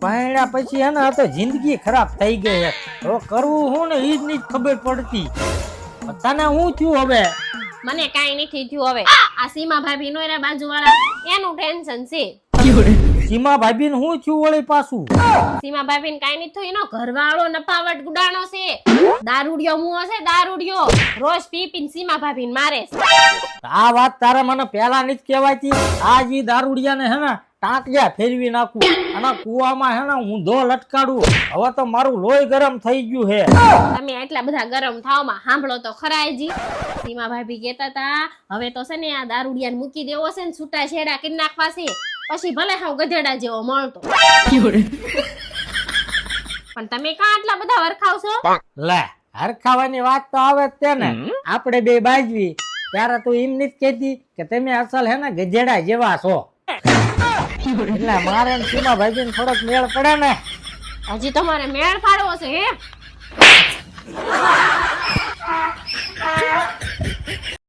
પરણ્યા પછી હે ને આ તો જિંદગી ખરાબ થઈ ગઈ હે હવે કરવું હું ને ઈ જ ખબર પડતી. તને હું થયું હવે? મને કાંઈ નથી થયું હવે. આ સીમા ભાભી નો એના બાજુવાળા. એનું ટેન્શન છે. સીમા ભાભી ને હું થયું વળી પાછું? સીમા ભાભી ને કાંઈ નથી થયું. એનો ઘરવાળો નપાવટ ગુડાણો છે. દારૂડિયો મુઓ છે દારૂડિયો. રોજ પી પીને સીમા ભાભી મારે. આ વાત તારે મને પેલા ની જ કહેવાતી. આ જી દારૂડિયા ને હે ને ટાંટિયા ફેરવી નાખું. અને કુવામાં હે ને હું ધો લટકાડું. હવે તો મારું લોહી ગરમ થઈ ગયું હે. તમે એટલા બધા ગરમ થાવમાં સાંભળો તો ખરાયજી. સીમા ભાભી કહેતા હતા હવે તો છે ને આ દારૂડિયાને મૂકી દેવો છે ને છૂટા છેડા કરી નાખવા છે. પછી ભલે હાવ ગધેડા જેવો મળતો. પણ તમે કાં આટલા બધા વરખાવશો? લે હરખાવાની વાત તો આવે જ તે ને. આપણે બે બાજવી. ત્યારે તું એમ નથી કહેતી કે તમે અસલ હે ને ગજેડા જેવા છો. એટલે મારે સીમા ભાભી થોડોક મેળ પડે ને. હજી તમારે મેળ પાડવો છે હે